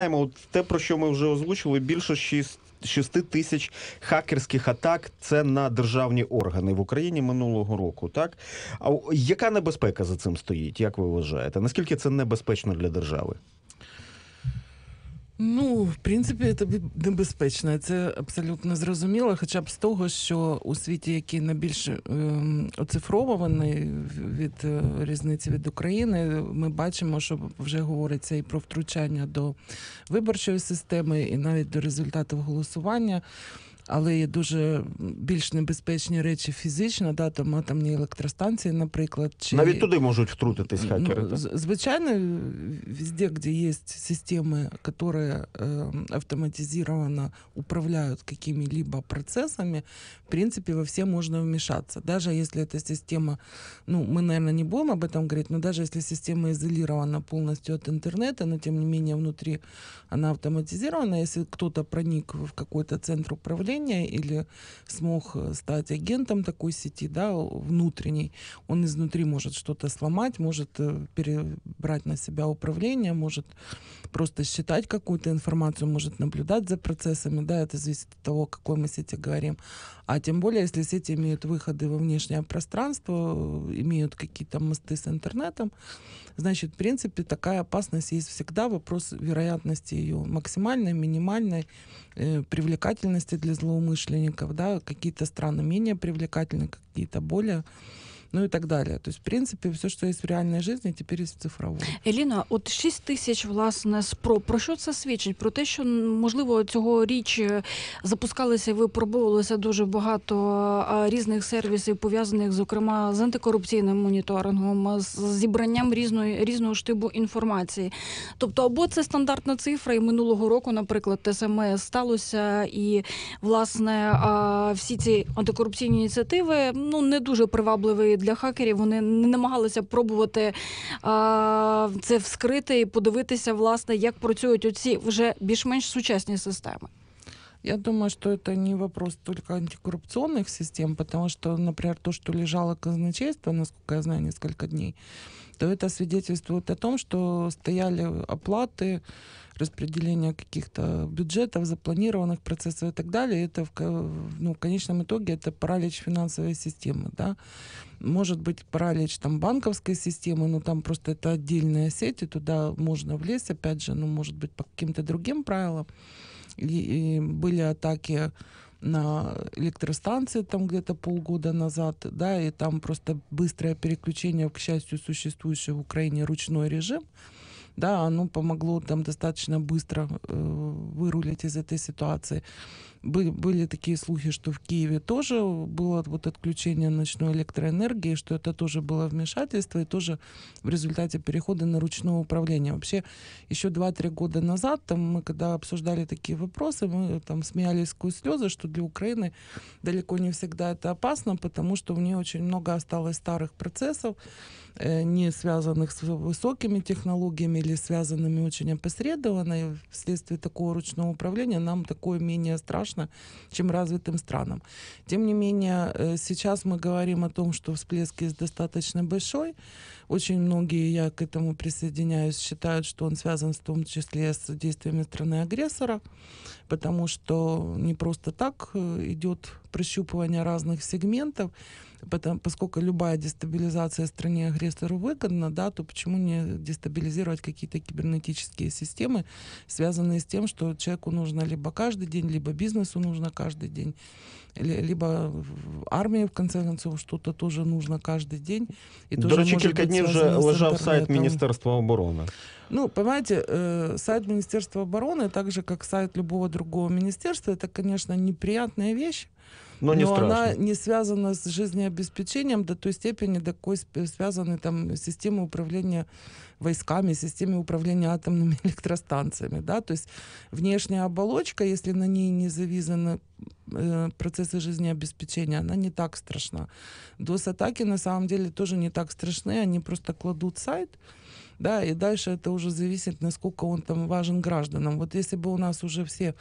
От те, про що ми вже озвучили, більше 6, 6 тисяч хакерських атак це на державні органи в Україні минулого року. Так а яка небезпека за цим стоїть? Як ви вважаєте? Наскільки це небезпечно для держави? Ну, в принципі, це небезпечно. Це абсолютно зрозуміло, хоча б з того, що у світі, який найбільш ем, оцифрований від е, різниці від України, ми бачимо, що вже говориться і про втручання до виборчої системи, і навіть до результатів голосування. Але є дуже більш небезпечні речі фізично, да, там атомні електростанції, наприклад, чи Навіть туди можуть втрутитись хакери. Ну, так? з- звичайно, везде, где есть системы, которые э, автоматизированно управляют какими-либо процессами, в принципе, во все можно вмешаться. Даже если эта система, ну, мы, наверное, не будем об этом говорить, но даже если система изолирована полностью от интернета, но тем не менее внутри она автоматизирована, если кто-то проник в какой-то центр управления или смог э, стать агентом такой сети, да, внутренней, он изнутри может что-то сломать, может э, перебрать на себя управление, может просто считать какую-то информацию, может наблюдать за процессами, да, это зависит от того, о какой мы сети говорим. А тем более, если сети имеют выходы во внешнее пространство, э, имеют какие-то мосты с интернетом, значит, в принципе, такая опасность есть всегда. Вопрос вероятности ее максимальной, минимальной, э, привлекательности для злоумышленников, да, какие-то страны менее привлекательны, какие-то более, ну и так далее. То есть, в принципе, все, что есть в реальной жизни, теперь есть в цифровой. Еліна, от 6 тисяч власне спроб. Про що це свідчить? Про те, що можливо цьогоріч е, запускалися і випробовувалося дуже багато різних сервісів, пов'язаних зокрема з антикорупційним моніторингом, з зібранням різної різного штибу інформації. Тобто, або це стандартна цифра, і минулого року, наприклад, те саме сталося, і власне всі ці антикорупційні ініціативи ну не дуже для хакерів. Вони не намагалися пробувати а, це вскрити і подивитися, власне, як працюють оці вже більш-менш сучасні системи. Я думаю, что это не вопрос только антикоррупционных систем, потому что, например, то, что лежало казначейство, насколько я знаю, несколько дней, то это свидетельствует о том, что стояли оплаты, распределение каких-то бюджетов, запланированных процессов и так далее. Это в, ну, в конечном итоге это паралич финансовой системы. Да? Может быть паралич там, банковской системы, но там просто это отдельная сеть, и туда можно влезть, опять же, ну, может быть, по каким-то другим правилам. И, и были атаки на электростанции там где-то полгода назад, да, и там просто быстрое переключение, к счастью, существующий в Украине ручной режим, да, оно помогло там достаточно быстро э, вырулить из этой ситуации. Были, такие слухи, что в Киеве тоже было вот отключение ночной электроэнергии, что это тоже было вмешательство и тоже в результате перехода на ручное управление. Вообще еще 2-3 года назад, там, мы когда обсуждали такие вопросы, мы там смеялись сквозь слезы, что для Украины далеко не всегда это опасно, потому что в ней очень много осталось старых процессов, э, не связанных с высокими технологиями или связанными очень опосредованно. И вследствие такого ручного управления нам такое менее страшно, чем развитым странам. Тем не менее, э, сейчас мы говорим о том, что всплеск есть достаточно большой. Очень многие, я к этому присоединяюсь, считают, что он связан в том числе с действиями страны-агрессора, потому что не просто так э, идет прощупывание разных сегментов, потому, поскольку любая дестабилизация стране-агрессору выгодна, да, то почему не дестабилизировать какие-то кибернетические системы, связанные с тем, что человеку нужно либо каждый день, либо бизнесу нужно каждый день, либо в армии, в конце концов, что-то тоже нужно каждый день. И До тоже речі, может кілька быть днів вже связано с лежав сайт интернетом. Міністерства оборони. Ну, понимаете, э, сайт Министерства обороны, так же как сайт любого другого министерства, это, конечно, неприятная вещь, ну, не но страшно. она не связана с жизнеобеспечением до той степени, до какой связаны там с системой управления войсками, системой управления атомными электростанциями. Да? То есть внешняя оболочка, если на ней не завязаны э, процессы жизнеобеспечения, она не так страшна. DOS-атаки на самом деле тоже не так страшны, они просто кладут сайт, да, и дальше это уже зависит, насколько он там важен гражданам. Вот если бы у нас уже все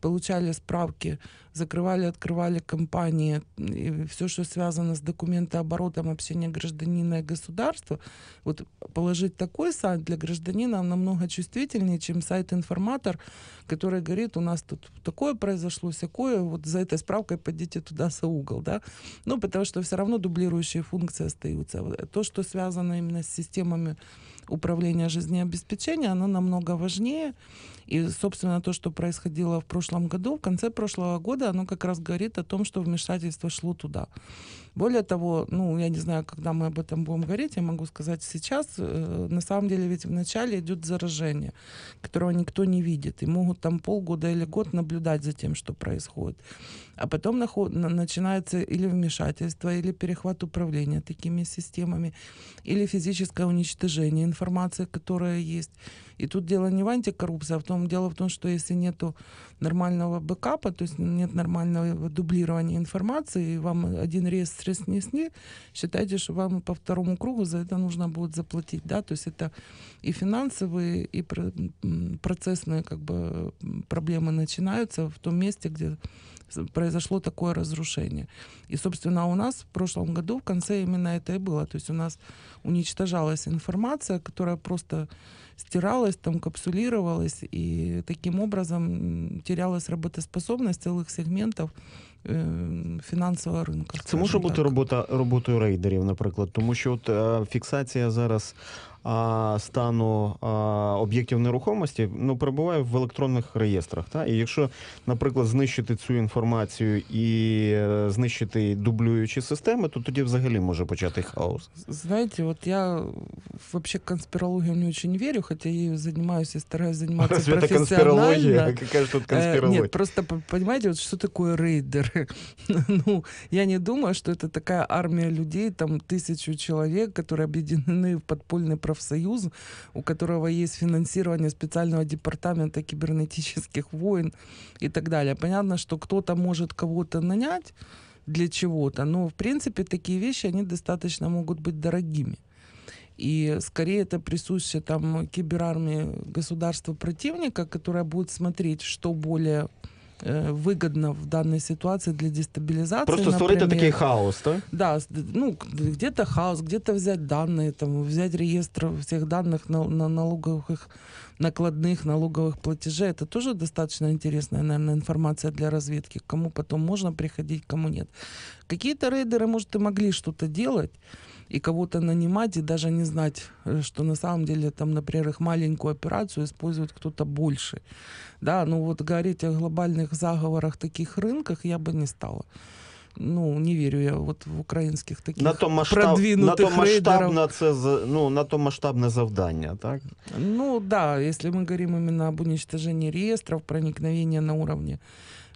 получали справки, закрывали, открывали компании, и все, что связано с документооборотом общения гражданина и государства, вот положить такой сайт для гражданина намного чувствительнее, чем сайт-информатор, который говорит, у нас тут такое произошло, всякое, вот за этой справкой пойдите туда за угол, да. Ну, потому что все равно дублирующие функции остаются. То, что связано именно с системами управления жизнеобеспечения, оно намного важнее. И, собственно, то, что происходило в прошлом году, в конце прошлого года, оно как раз говорит о том, что вмешательство шло туда. Более того, ну, я не знаю, когда мы об этом будем говорить, я могу сказать сейчас, э, на самом деле ведь вначале идет заражение, которого никто не видит, и могут там полгода или год наблюдать за тем, что происходит. А потом наход- на- начинается или вмешательство, или перехват управления такими системами, или физическое уничтожение информации, которая есть. И тут дело не в антикоррупции, а в том, дело в том, что если нету нормального бэкапа, то есть нет нормального дублирования информации, и вам один не снили, считайте, что вам по второму кругу за это нужно будет заплатить, да, то есть это и финансовые, и процессные как бы проблемы начинаются в том месте, где с- произошло такое разрушение. И, собственно, у нас в прошлом году в конце именно это и было. То есть у нас уничтожалась информация, которая просто стиралась, там капсулировалась, и таким образом м, терялась работоспособность целых сегментов э, фінансового ринку. Це може скажімо бути так. робота роботою рейдерів, наприклад, тому що от е, фіксація зараз а, стану а, об'єктів нерухомості ну перебуває в електронних реєстрах. Та і якщо, наприклад, знищити цю інформацію і е, знищити дублюючі системи, то тоді взагалі може почати хаос. Знаете, вот я вообще конспирологию не очень верю, хотя ею занимаюсь и стараюсь заниматься Разве это профессионально. конспирология? Какая же тут Э, конспирология? Нет, просто п- понимаете, вот что такое рейдеры? ну, я не думаю, что это такая армия людей, там тысячу человек, которые объединены в подпольный профсоюз, у которого есть финансирование специального департамента кибернетических войн и так далее. Понятно, что кто-то может кого-то нанять для чего-то, но в принципе такие вещи, они достаточно могут быть дорогими. И скорее это присуще там киберармии государства противника, которая будет смотреть, что более э, выгодно в данной ситуации для дестабилизации. Просто створити такий хаос, так? Да, ну, где-то хаос, где-то взять данные, там, взять реестр всех данных на, на налоговых накладных налоговых платежей. Это тоже достаточно интересная, наверное, информация для разведки. Кому потом можно приходить, кому нет. Какие-то рейдеры, может, и могли что-то делать и кого-то нанимать, и даже не знать, э, что на самом деле там, например, их маленькую операцию использует кто-то больше. Да, ну вот говорить о глобальных заговорах, таких рынках я бы не стала. Ну, не верю я вот в украинских таких На то масштаб, на продвинутых то масштабне це ну, на то масштабне завдання, так? Ну да, если мы говорим именно об уничтожении реестров, проникновения на уровне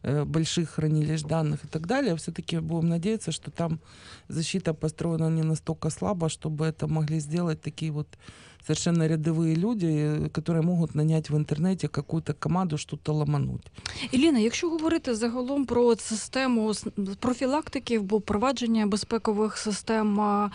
больших хранилищ данных и так далее, все-таки будем надеяться, что там защита построена не настолько слабо, чтобы это могли сделать такие вот совершенно рядовые люди, э, которые могут нанять в интернете какую-то команду что-то ломануть. Іліна, якщо говорити загалом про систему с- профілактики або впровадження безпекових систем а,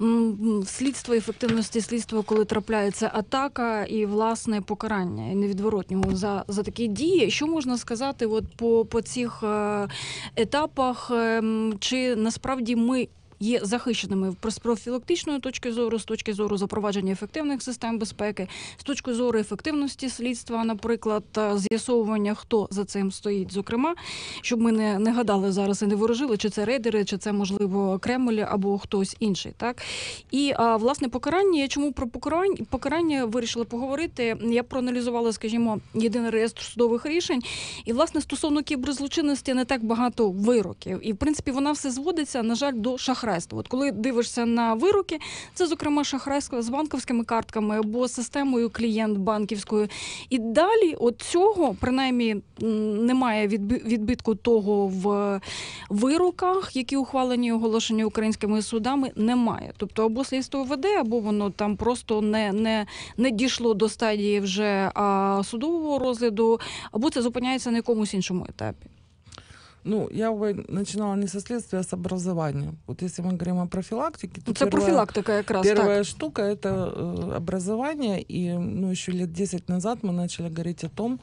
м, слідства, ефективності слідства, коли трапляється атака і власне покарання і невідворотнього за, за такі дії, що можна сказати, от по, по цих е, етапах, ем, чи насправді ми. Є захищеними з профілактичної точки зору, з точки зору запровадження ефективних систем безпеки, з точки зору ефективності слідства, наприклад, з'ясовування, хто за цим стоїть, зокрема, щоб ми не, не гадали зараз і не ворожили, чи це рейдери, чи це можливо Кремль або хтось інший. Так і а, власне покарання. Чому про покарання покарання вирішила поговорити? Я проаналізувала, скажімо, єдиний реєстр судових рішень, і власне стосовно кіберзлочинності не так багато вироків. І в принципі вона все зводиться, на жаль, до шахрайства. От коли дивишся на вироки, це зокрема шахрайство з банківськими картками або системою клієнт банківською. І далі от цього, принаймні, немає відби- відбитку того в вироках, які ухвалені оголошені українськими судами, немає. Тобто або слідство веде, або воно там просто не, не, не дійшло до стадії вже а, судового розгляду, або це зупиняється на якомусь іншому етапі. Ну, я бы начинала не со следствия, а с образования. Вот если мы говорим о профилактике, то Це первое- профілактика якраз Первая так. штука это э, образование. И ну, еще лет 10 назад мы начали говорить о том,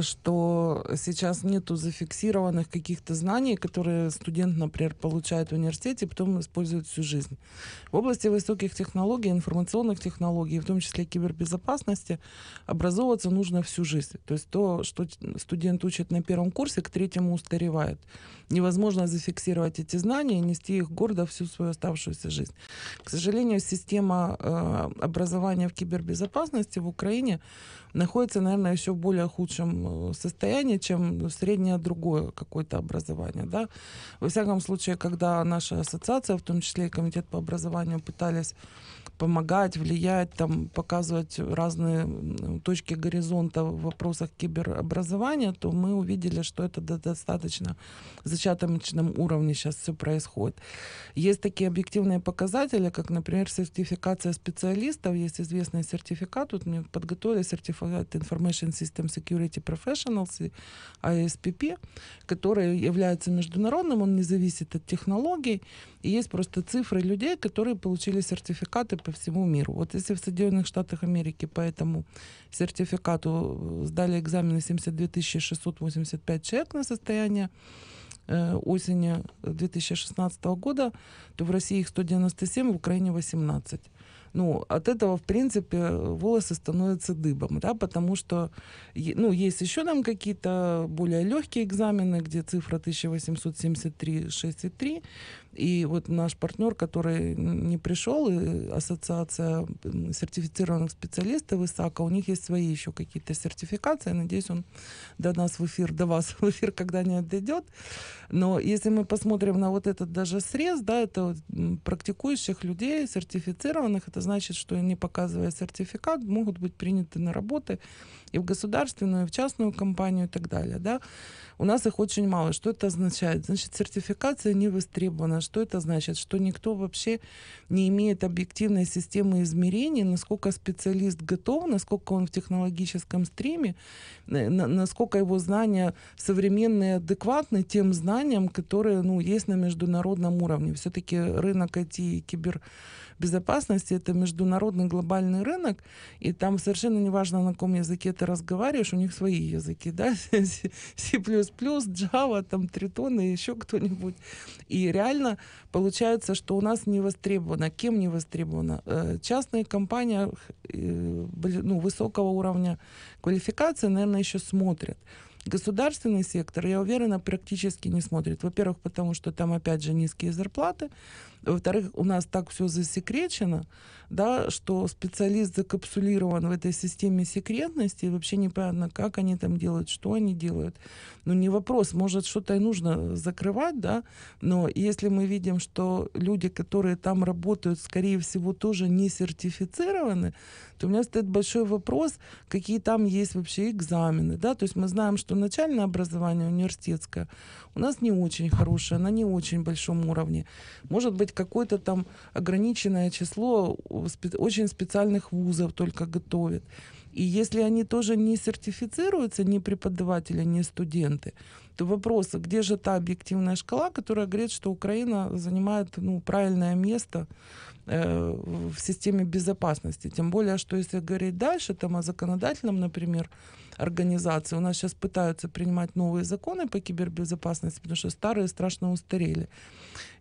что сейчас нету зафиксированных каких-то знаний, которые студент, например, получает в университете, и потом использует всю жизнь. В области высоких технологий, информационных технологий, в том числе кибербезопасности, образовываться нужно всю жизнь. То есть то, что студент учит на первом курсе, к третьему устаревает. Невозможно зафиксировать эти знания и нести их гордо всю свою оставшуюся жизнь. К сожалению, система э, образования в кибербезопасности в Украине находится, наверное, еще в более худшем э, состоянии, чем среднее другое какое-то образование. Да? Во всяком случае, когда наша ассоциация, в том числе и комитет по образованию, пытались помогать, влиять, там, показывать разные точки горизонта в вопросах киберобразования, то мы увидели, что это достаточно зачаточном уровне сейчас все происходит. Есть такие объективные показатели, как, например, сертификация специалистов. Есть известный сертификат. Вот мне подготовили сертификат Information System Security Professionals, ISPP, который является международным, он не зависит от технологий. И есть просто цифры людей, которые получили сертификаты по всему миру. Вот если в Соединенных Штатах Америки по этому сертификату сдали экзамены 72 685 человек на состояние э, осени 2016 года, то в России их 197, в Украине 18 ну, от этого, в принципе, волосы становятся дыбом, да, потому что, ну, есть еще там какие-то более легкие экзамены, где цифра 1873, 6,3, и вот наш партнер, который не пришел, ассоциация сертифицированных специалистов ИСАКа, у них есть свои еще какие-то сертификации. Надеюсь, он до нас в эфир, до вас в эфир когда-нибудь дойдет. Но если мы посмотрим на вот этот даже срез, да, это практикующих людей, сертифицированных, это значит, что они, показывая сертификат, могут быть приняты на работы и в государственную, и в частную компанию и так далее. Да? У нас их очень мало. Что это означает? Значит, сертификация не востребована. Что это значит? Что никто вообще не имеет объективной системы измерений, насколько специалист готов, насколько он в технологическом стриме, насколько его знания современные, адекватны тем знаниям, которые ну, есть на международном уровне. Все-таки рынок IT и кибер безопасности это международный глобальный рынок, и там совершенно неважно, на каком языке ты разговариваешь, у них свои языки, да, C++, Java, там, Triton и еще кто-нибудь. И реально получается, что у нас не востребовано. Кем не востребовано? Э, частные компании э, ну, высокого уровня квалификации, наверное, еще смотрят. Государственный сектор, я уверена, практически не смотрит. Во-первых, потому что там, опять же, низкие зарплаты. Во-вторых, у нас так все засекречено, да, что специалист закапсулирован в этой системе секретности, и вообще непонятно, как они там делают, что они делают. Ну, не вопрос, может, что-то и нужно закрывать, да, но если мы видим, что люди, которые там работают, скорее всего, тоже не сертифицированы, то у меня стоит большой вопрос, какие там есть вообще экзамены, да, то есть мы знаем, что начальное образование университетское у нас не очень хорошее, на не очень большом уровне. Может быть, какое-то там ограниченное число очень специальных вузов только готовят. И если они тоже не сертифицируются, ни преподаватели, ни студенты, то вопрос, а где же та объективная шкала, которая говорит, что Украина занимает ну, правильное место в системе безопасности. Тем более, что если говорить дальше, там о законодательном, например, организации, у нас сейчас пытаются принимать новые законы по кибербезопасности, потому что старые страшно устарели.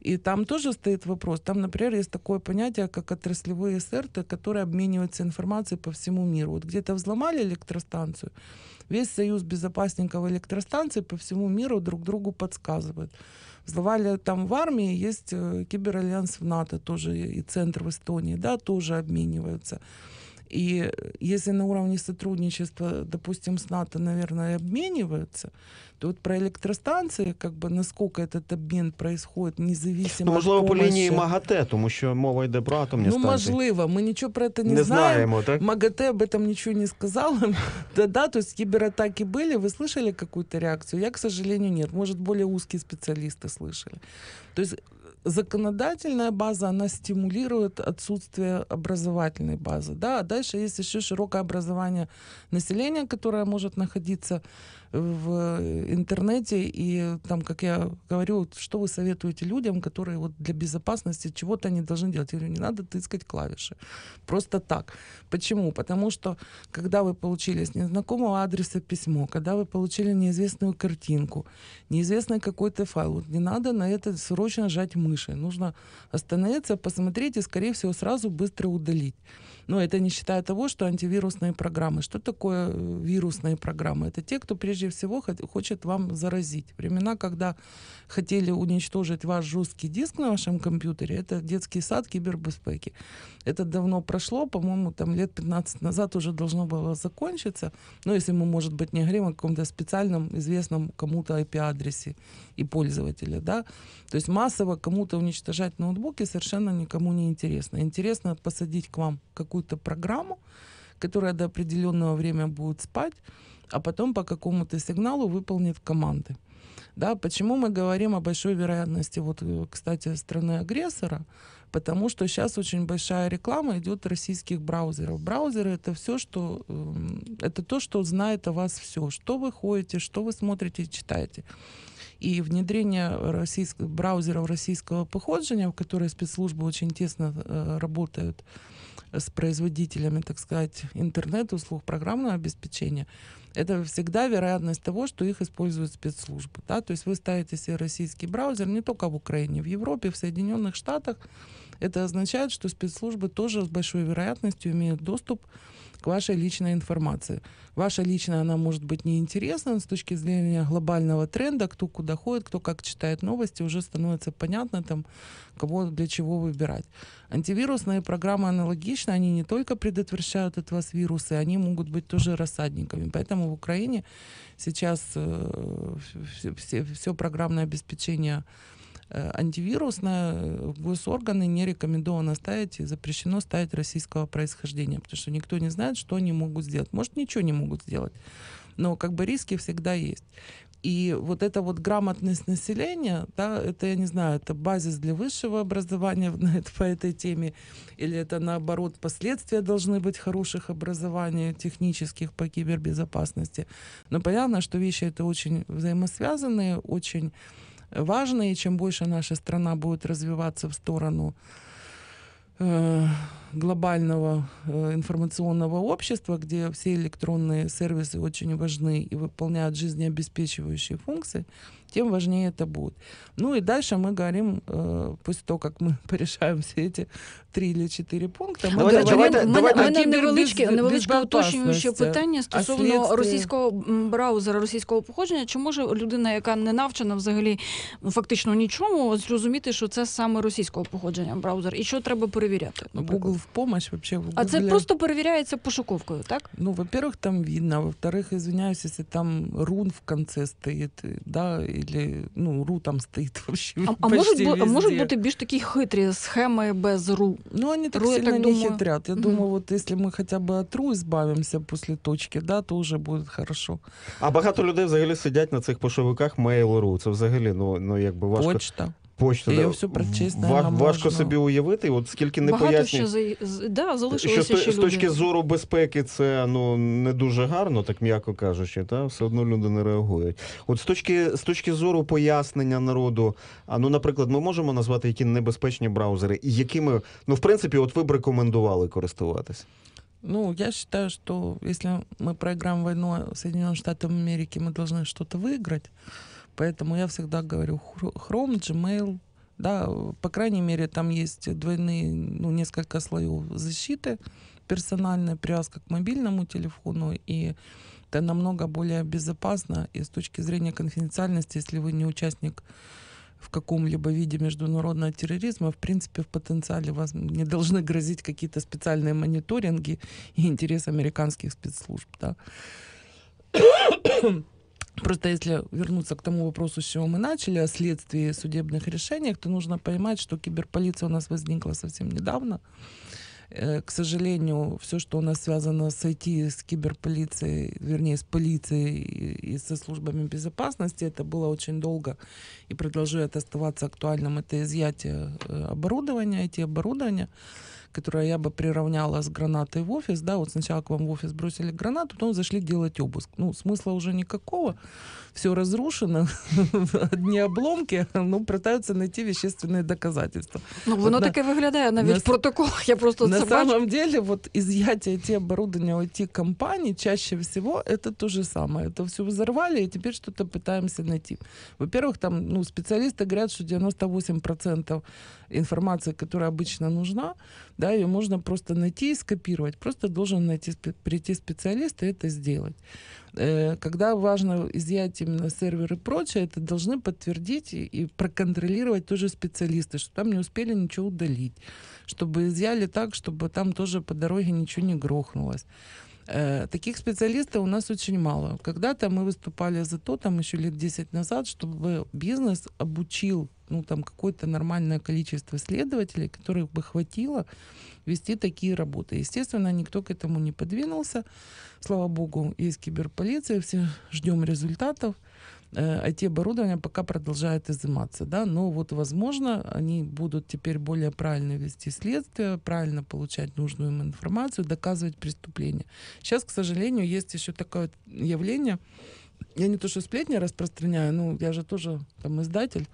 И там тоже стоит вопрос. Там, например, есть такое понятие, как отраслевые СРТ, которые обмениваются информацией по всему миру. Вот где-то взломали электростанцию, весь союз безопасников электростанций по всему миру друг другу подсказывает. Взломали там в армии, есть э, киберальянс в НАТО тоже, и центр в Эстонии, да, тоже обмениваются. И если на уровне сотрудничества, допустим, с НАТО, наверное, обмениваются, то вот про електростанції, как бы насколько этот обмін происходит независимо ну, можливо, від по помощи. лінії МАГАТЕ, тому що мова йде про атомні Ну, станції. можливо, мы ничего про это не, Не знаем. знаємо, так? МАГАТЭ об этом ничего не сказала. да, да, то есть кибератаки были, вы слышали какую-то реакцию? Я, к сожалению, нет. Может, более узкие специалисты слышали. То есть законодательная база, она стимулирует отсутствие образовательной базы. Да? А дальше есть еще широкое образование населения, которое может находиться в интернете. И там, как я говорю, что вы советуете людям, которые вот для безопасности чего-то не должны делать? Я говорю, не надо тыскать клавиши. Просто так. Почему? Потому что, когда вы получили с незнакомого адреса письмо, когда вы получили неизвестную картинку, неизвестный какой-то файл, вот не надо на это срочно жать мыши. Нужно остановиться, посмотреть и, скорее всего, сразу быстро удалить. Но это не считая того, что антивирусные программы. Что такое э, вирусные программы? Это те, кто прежде всего хочет вам заразить. Времена, когда хотели уничтожить ваш жесткий диск на вашем компьютере, это детский сад кибербезпеки. Это давно прошло, по-моему, там лет 15 назад уже должно было закончиться. Ну, если мы, может быть, не говорим о каком-то специальном, известном кому-то IP-адресе и пользователя, да. То есть массово кому-то уничтожать ноутбуки совершенно никому не интересно. Интересно посадить к вам какую-то программу, которая до определенного времени будет спать, а потом по какому-то сигналу выполнит команды. Да, почему мы говорим о большой вероятности, вот, э, кстати, страны-агрессора? Потому что сейчас очень большая реклама идет российских браузеров. Браузеры это все, что эм, это то, что знает о вас все, что вы ходите, что вы смотрите и читаете. И внедрение российских браузеров российского походжения, в которые спецслужбы очень тесно э, работают с производителями, так сказать, интернет-услуг, программного обеспечения, это всегда вероятность того, что их используют спецслужбы. Да? То есть вы ставите себе российский браузер не только в Украине, в Европе, в Соединенных Штатах. Это означает, что спецслужбы тоже с большой вероятностью имеют доступ к вашей личной информации. Ваша личная, она может быть неинтересна с точки зрения глобального тренда, кто куда ходит, кто как читает новости, уже становится понятно, там, кого для чего выбирать. Антивирусные программы аналогичны, они не только предотвращают от вас вирусы, они могут быть тоже рассадниками. Поэтому в Украине сейчас э, все, все, программное обеспечение антивирусное, э, госорганы не рекомендовано ставить и запрещено ставить российского происхождения, потому что никто не знает, что они могут сделать. Может, ничего не могут сделать, но как бы риски всегда есть. И вот эта вот грамотность населения, да, это, я не знаю, это базис для высшего образования на это- по этой теме, или это наоборот последствия должны быть хороших образований технических по кибербезопасности. Но понятно, что вещи это очень взаимосвязанные, очень важные, и чем больше наша страна будет развиваться в сторону э, глобального э, информационного общества, где все электронные сервисы очень важны и выполняют жизнеобеспечивающие функции, тем важнее это будет. Ну и дальше мы говорим, э, после того, как мы порешаем все эти три или четыре пункта, мы Давайте- говорим давайте- У мене, давайте- у мене Кібербез- невеличке, невеличке уточнююче безопасності. питання стосовно слідстві? російського м, браузера, російського походження. Чи може людина, яка не навчена взагалі ну, фактично нічому, зрозуміти, що це саме російського походження браузер? І що треба перевіряти? наприклад? Google в помощь вообще. В А це Гугле- просто перевіряється пошуковкою, так? Ну, во-первых, там видно, во-вторых, извиняюсь, если там рун в конце стоит, э, да, или, ну, ру там стоит вообще А, а, почти можуть, бу- а можуть везде. бути більш такі хитрі схеми без ру? Ну, они так Ру, я сильно так не думаю. хитрят. Я Мгм. думаю, вот если мы хотя бы от ру избавимся после точки, да, то уже будет хорошо. А багато людей взагалі сидять на цих пошовиках Mail.ru. Це взагалі ну, ну якби важко. Почта. Почта, Її да. всю прочесть, Ва- наверно, важко можна. собі уявити, от скільки не Багато пояснюють. ще за, з- да, Що залишилося з, то- ще з люди. точки зору безпеки це ну не дуже гарно, так м'яко кажучи, та все одно люди не реагують. От з точки з точки зору пояснення народу, а ну, наприклад, ми можемо назвати які небезпечні браузери, і якими, ну в принципі, от ви б рекомендували користуватись. Ну, я считаю, что если мы проиграем войну Соединенным Штатам Америки, мы должны что-то выиграть. Поэтому я всегда говорю Chrome, Gmail, да, по крайней мере, там есть двойные, ну, несколько слоев защиты персональная привязка к мобильному телефону, и это намного более безопасно и с точки зрения конфиденциальности, если вы не участник в каком-либо виде международного терроризма, в принципе, в потенциале вас не должны грозить какие-то специальные мониторинги и интерес американских спецслужб. Да. Просто если вернуться к тому вопросу, с чего мы начали, о следствии судебных решениях, то нужно понимать, что киберполиция у нас возникла совсем недавно. Э, К сожалению, все, что у нас связано с IT, с киберполицией, вернее, с полицией и- со службами безопасности, это было очень долго и продолжает оставаться актуальным. Это изъятие э, оборудования, IT-оборудования, которое я бы приравняла с гранатой в офис. Да, вот сначала к вам в офис бросили гранату, потом зашли делать обыск. Ну, смысла уже никакого. Все разрушено, одни обломки, ну, пытаются найти вещественные доказательства. Ну воно таке виглядає навіть на в протоколах. Я просто На самом деле, вот изъятие те оборудования у IT-компаний чаще всего это то же самое. Это все взорвали, и теперь что-то пытаемся найти. Во-первых, там ну, специалисты говорят, что 98% информации, которая обычно нужна, да, ее можно просто найти и скопировать. Просто должен найти, прийти специалист и это сделать. Э, Когда важно изъять именно сервер и прочее, это должны подтвердить и, проконтролировать тоже специалисты, что там не успели ничего удалить, чтобы изъяли так, чтобы там тоже по дороге ничего не грохнулось. Э, Таких специалистов у нас очень мало. Когда-то мы выступали за то, там еще лет 10 назад, чтобы бизнес обучил ну, там какое-то нормальное количество следователей, которых бы хватило вести такие работы. Естественно, никто к этому не подвинулся. Слава богу, есть киберполиция, все ждем результатов. Э, IT-оборудование пока продолжает изыматься, да, но вот, возможно, они будут теперь более правильно вести следствие, правильно получать нужную им информацию, доказывать преступления. Сейчас, к сожалению, есть еще такое явление, я не то что сплетни распространяю, ну, я же тоже там издатель,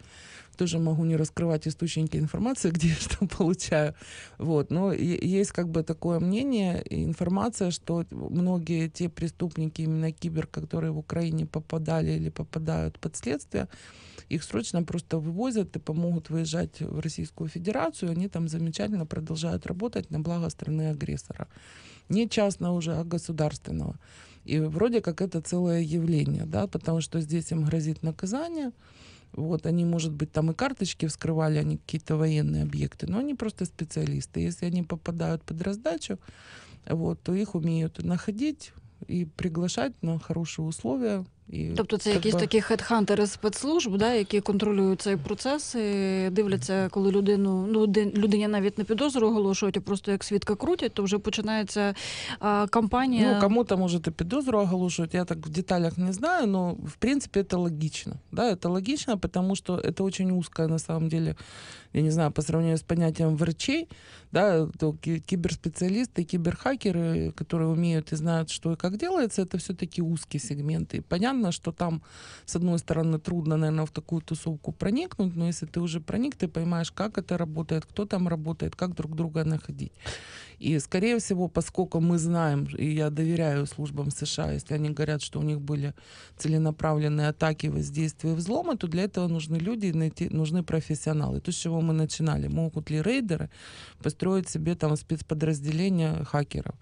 тоже могу не раскрывать источники информации, где я что получаю. Вот. Но есть как бы такое мнение, информация, что многие те преступники, именно кибер, которые в Украине попадали или попадают под следствие, их срочно просто вывозят и помогут выезжать в Российскую Федерацию. Они там замечательно продолжают работать на благо страны агрессора. Не частного уже, а государственного. И вроде как это целое явление, да, потому что здесь им грозит наказание. Вот, они, может быть, там и карточки вскрывали, они какие-то военные объекты, но они просто специалисты. Если они попадают под раздачу, вот, то их умеют находить и приглашать на хорошие условия. И Тобто це как якісь бы- такі хедхантери спецслужб, да, які контролюють цей процес, і дивляться, коли людину ну де- людині навіть не підозру оголошують, а просто як свідка крутять, то вже починається а, кампанія. Ну, кому-то, может, и підозру оголошивать, я так в деталях не знаю, но, в принципе, это логично. Да, это логично, потому что это очень узкое, на самом деле, я не знаю, по сравнению с понятием врачей, да, то ки- киберспециалисты, киберхакеры, которые умеют и знают, что и как делается, это все-таки узкие сегменты. И понятно, что там, с одной стороны, трудно, наверное, в такую тусовку проникнуть, но если ты уже проник, ты понимаешь, как это работает, кто там работает, как друг друга находить. И, скорее всего, поскольку мы знаем, и я доверяю службам США, если они говорят, что у них были целенаправленные атаки, воздействия, взломы, то для этого нужны люди, найти, нужны профессионалы. То, с чего мы начинали. Могут ли рейдеры построить себе там спецподразделения хакеров?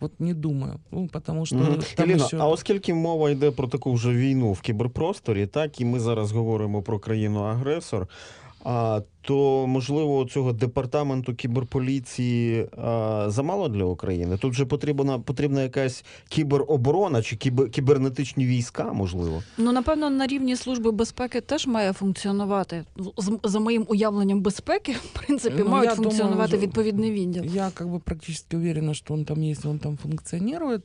Вот не думаю. Ну, потому что Мгм. там Еліна, еще... а оскільки мова йде про таку вже війну в кіберпросторі, так і ми зараз говоримо про країну-агресор. А То можливо цього департаменту кіберполіції а, замало для України? Тут же потрібна потрібна якась кібероборона чи кібер, кібернетичні війська, можливо. Ну, напевно, на рівні служби безпеки теж має функціонувати. З- За моїм уявленням безпеки, в принципі, Ну, мають я думаю, функціонувати відповідний відділ. Я как бы практически уверена, что он там есть, он там функционирует.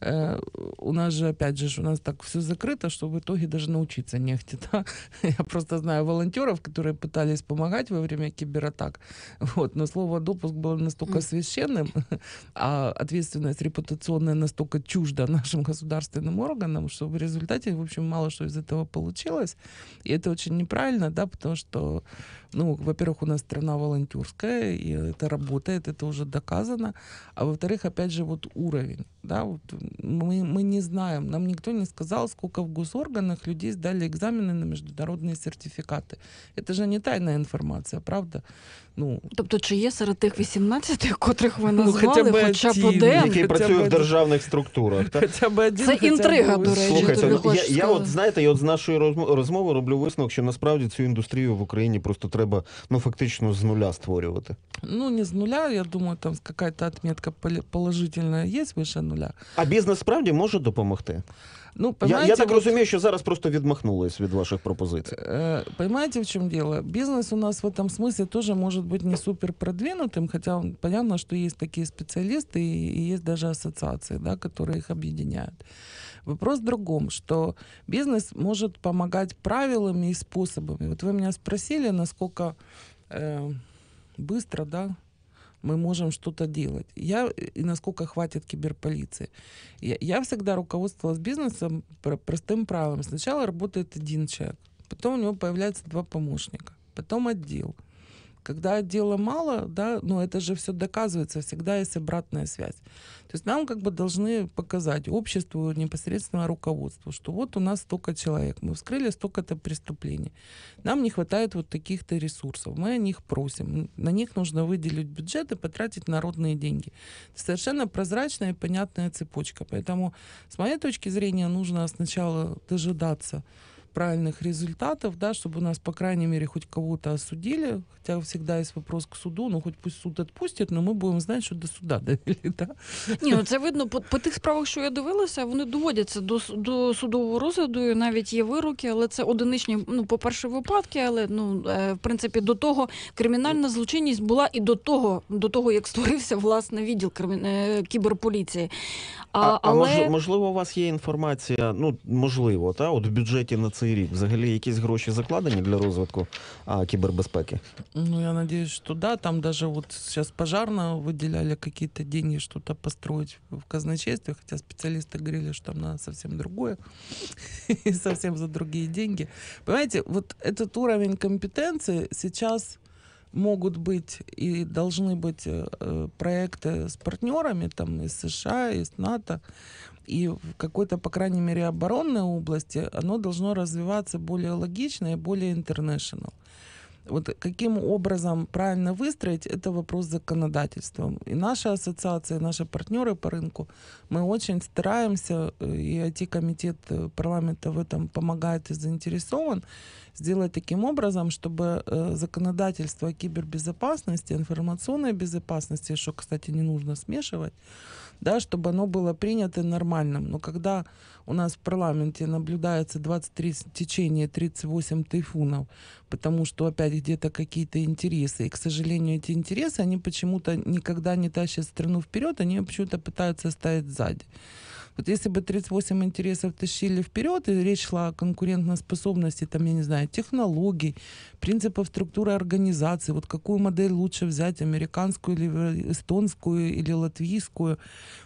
Э, у нас же, опять же, у нас так все закрыто, что в итоге даже научиться нехте. Да? Я просто знаю волонтеров, которые пытались помогать во время кибератак. Вот, но слово допуск было настолько священным, а ответственность репутационная настолько чужда нашим государственным органам, что в результате, в общем, мало что из этого получилось. И это очень неправильно, да, потому что ну, во-первых, у нас страна волонтерская, и это работает, это уже доказано. А во-вторых, опять же, вот уровень. Да, вот мы, мы не знаем, нам никто не сказал, сколько в госорганах людей сдали экзамены на международные сертификаты. Это же не тайная информация, правда? Ну, Тобто, чи є серед тих 18, котрих ви Ну, назвали, хоча б хоча б один. один? Який хоча працює б в один. державних структурах. Так? хотя бы один. Це хотя бы інтрига, до ось. речі. Слухайте, тобі ну, я, хочу я сказати. от знаєте, я от з нашої розмо- розмови роблю висновок, що насправді цю індустрію в Україні просто треба ну фактично з нуля створювати. Ну, не с нуля, я думаю, там какая-то отметка поли- положительная есть выше нуля. А бізнес справді може допомогти? Ну, Я, понимаете, я так вот, розумію, що зараз просто відмахнулись від ваших пропозицій. э, Понимаете, в чем дело? Бизнес у нас в этом смысле тоже может быть не супер продвинутым, хотя он- понятно, что есть такие специалисты и, и есть даже ассоциации, да, которые их объединяют. Вопрос в другом, что бизнес может помогать правилами и способами. Вот вы меня спросили, насколько э, быстро, да, мы можем что-то делать. Я, и насколько хватит киберполиции. Я, я всегда руководствовалась бизнесом про- простым правилом. Сначала работает один человек, потом у него появляется два помощника, потом отдел. Когда отдела мало, да, ну это же все доказывается, всегда есть обратная связь. То есть нам как бы должны показать обществу непосредственно руководству, что вот у нас столько человек, мы вскрыли столько-то преступлений. Нам не хватает вот таких-то ресурсов, мы о них просим. На них нужно выделить бюджет и потратить народные деньги. Это совершенно прозрачная и понятная цепочка. Поэтому, с моей точки зрения, нужно сначала дожидаться правильных результатов, да, чтобы у нас, по крайней мере, хоть кого-то осудили, хотя всегда есть вопрос к суду, ну хоть пусть суд отпустит, но мы будем знать, что до суда довели, да. Ні, ну це видно по, по тих справах, що я дивилася, вони доводяться до, с- до судового розгляду, і навіть є вироки, але це одиничні, ну, по-перше, випадки, але ну, е, в принципі, до того кримінальна злочинність була і до того, до того як створився власне відділ кримі... е, кіберполіції. А, А, а але... мож- можливо, у вас є інформація, ну можливо, та от в бюджеті на цей рік взагалі якісь гроші закладені для розвитку а, кібербезпеки? Ну, я надеюсь, что да. Там даже вот сейчас пожарно выделяли какие-то деньги что-то построить в казначействе, хотя специалисты говорили, что там надо совсем другое и совсем за другие деньги. Понимаете, вот этот уровень компетенции сейчас могут быть и должны быть э, э, проекты с партнерами, там, из США, из НАТО, и в какой-то, по крайней мере, оборонной области оно должно развиваться более логично и более international. Вот каким образом правильно выстроить, это вопрос законодательства. И наша ассоциация, наши партнеры по рынку, мы очень стараемся, э, и IT-комитет э, парламента в этом помогает и заинтересован, сделать таким образом, чтобы э, законодательство о кибербезопасности, информационной безопасности, что, кстати, не нужно смешивать, да, чтобы оно было принято нормальным. Но когда у нас в парламенте наблюдается 23 с- течение 38 тайфунов, потому что опять где-то какие-то интересы, и, к сожалению, эти интересы, они почему-то никогда не тащат страну вперед, они почему-то пытаются ставить сзади. Вот если бы 38 интересов тащили вперед, и речь шла о конкурентоспособности, там, я не знаю, технологий, принципов структуры организации, вот какую модель лучше взять, американскую или эстонскую или латвийскую,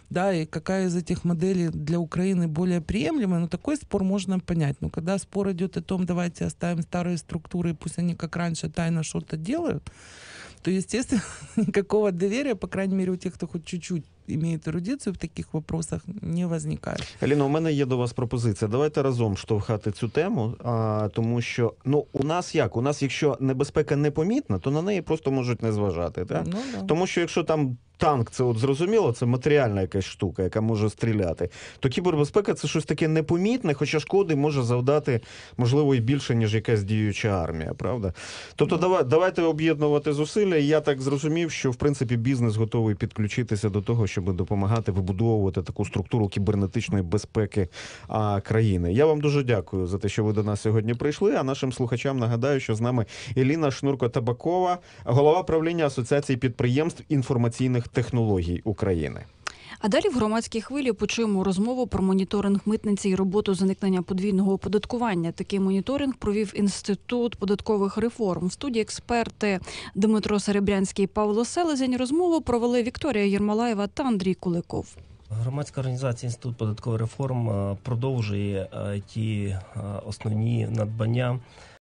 да, и какая из этих моделей для Украины более приемлемая, ну, такой спор можно понять. Но когда спор идет о том, давайте оставим старые структуры, пусть они как раньше тайно что-то делают, то, естественно, никакого доверия, по крайней мере, у тех, кто хоть чуть-чуть имеет эрудицию в таких вопросах, не возникает. Еліна, у мене є до вас пропозиція. Давайте разом штовхати цю тему, а, тому що ну у нас як? У нас, якщо небезпека непомітна, то на неї просто можуть не зважати. Так? Ну, да. Тому що якщо там танк, це от зрозуміло, це матеріальна якась штука, яка може стріляти, то кібербезпека це щось таке непомітне, хоча шкоди може завдати, можливо, і більше, ніж якась діюча армія, правда? Тобто, давай, давайте об'єднувати зусилля. І Я так зрозумів, що в принципі бізнес готовий підключитися до того, щоб допомагати вибудовувати таку структуру кібернетичної безпеки країни. Я вам дуже дякую за те, що ви до нас сьогодні прийшли. А нашим слухачам нагадаю, що з нами Еліна Шнурко-Табакова, голова правління Асоціації підприємств інформаційних технологій України. А далі в громадській хвилі почуємо розмову про моніторинг митниці і роботу з подвійного оподаткування. Такий моніторинг провів інститут податкових реформ. В студії експерти Дмитро Серебрянський і Павло Селезень розмову провели Вікторія Єрмолаєва та Андрій Куликов. Громадська організація Інститут податкових реформ е, продовжує е, ті е, основні надбання